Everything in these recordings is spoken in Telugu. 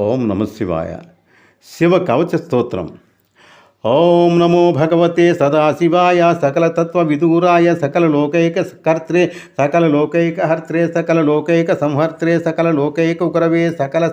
ఓం నమ శివాయ. శివ కవచ స్తోత్రం ओम नमो भगवते सदाशिवाय, सकलतत्त्वविदूराय, सकललोकैककर्त्रे सकल सकललोकैकसंहर्त्रे सकललोकैकगुरवे सकल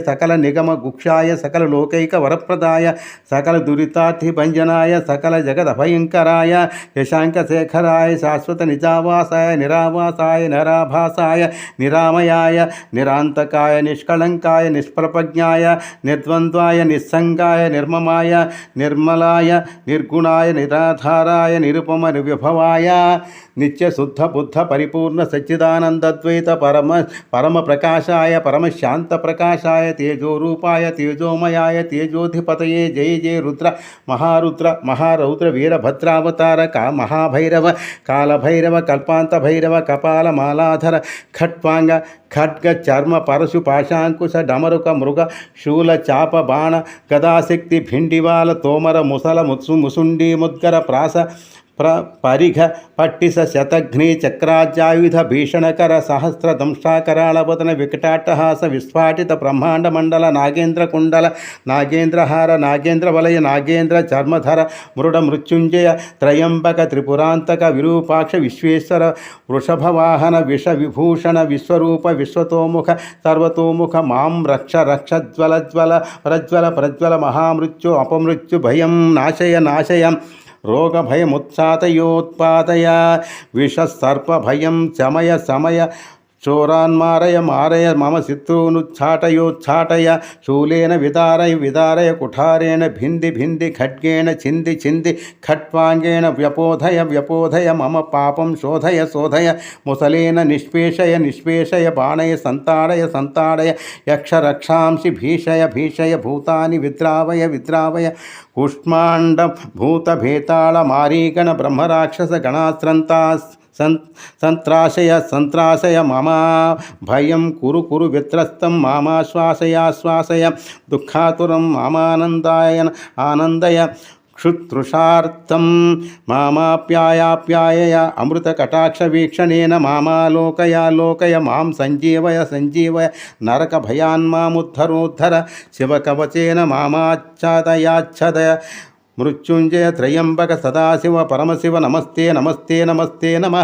सकलनिगमगुक्षाय, सकललोकैकवरप्रदाय सकलदुरितार्थिभञ्जनाय सकलजगदभयङ्कराय शाश्वत शाश्वतनिजावासाय, निरावासाय, नराभासाय, निरामयाय, निरान्तकाय, निष्कलङ्काय निष्प्रपज्ञाय निर्द्वन्द्वाय निस्सङ्गाय निर्मम సకల నిర్మమాయ నిర్మలాయ నిర్గుణాయ నిరాధారాయ నిరుపమ నిర్విభవాయ నిత్య శుద్ధ బుద్ధ పరిపూర్ణ సచ్చిదానందద్వైత పరమ పరమ ప్రకాశాయ పరమశాంత ప్రకాశాయ తేజోరూపాయ తేజోమయాయ తేజోధిపతయే జయ జయ రుద్ర మహారుద్ర మహారౌద్ర వీరభద్రావతార కా మహాభైరవ కాలభైరవ కల్పాంత భైరవ కపాల మాలాధర ఖట్వాంగ ఖడ్గ చర్మ పరశు పాశాంకుశ డమరుక మృగ శూల చాప బాణ గదాశక్తి భిండివాల తోమర ముసల ముత్సు ముసుండి ముద్గర ప్రాస ప్ర పరిఘ పట్టిస శతఘ్ని చక్రాజాయుధ భీషణకర సహస్ర దంష్టాకరాళపతన వికటాట్టహాస విస్ఫాటిత బ్రహ్మాండ మండల నాగేంద్ర కుండల నాగేంద్రహార నాగేంద్ర వలయ నాగేంద్ర చర్మధర మృడ మృత్యుంజయ త్రయంబక త్రిపురాంతక విరూపాక్ష విశ్వేశ్వర వృషభవాహన విష విభూషణ విశ్వరూప విశ్వతోముఖ సర్వతోముఖ మాం రక్ష రక్ష జ్వల జ్వల ప్రజ్వల ప్రజ్వల మహామృత్యు అపమృత్యు భయం నాశయ నాశయం रोग रोगभयमुत्सातयोत्पादय विषसर्पभयं शमय समय చోరాన్ మారయ మారయ మమ శత్రూనుచ్ఛాటయోచ్ఛాటయ శూలేన విదారయ విదారయ కుఠారేణ భింది భింది ఖడ్గేణ చింది చింది ఖట్వాంగేణ వ్యపోధయ వ్యపోధయ మమ పాపం శోధయ శోధయ ముసలేన నిష్పేషయ నిష్పేషయ బాణయ సంతాడయ సంతాడయ యక్షరక్షాంసి భీషయ భీషయ భూతాని విద్రావయ విద్రావయ కుష్మాండ భూతభేతాళ మారీగణ బ్రహ్మరాక్షస గణాశ్రంతా సన్ సంత్రాశయ సంత్రాశయ మమ. భయం కురు కురు విత్రస్తం మామాశ్వాసయాశ్వాసయ దుఃఖాతురం మామానందాయ ఆనందయ. క్షుతృషార్థం మామాప్యాయాప్యాయయ. అమృతకటాక్షవీక్షణేన మామాలోకయ లోకయ మాం సంజీవయ సంజీవయ. నరక భయాన్మాముద్ధరోద్ధర శివకవచేన మామాచ్ఛాదయాచ్ఛదయ. మృత్యుంజయ త్రయంబక సదాశివ పరమశివ నమస్తే నమస్తే నమస్తే నమ.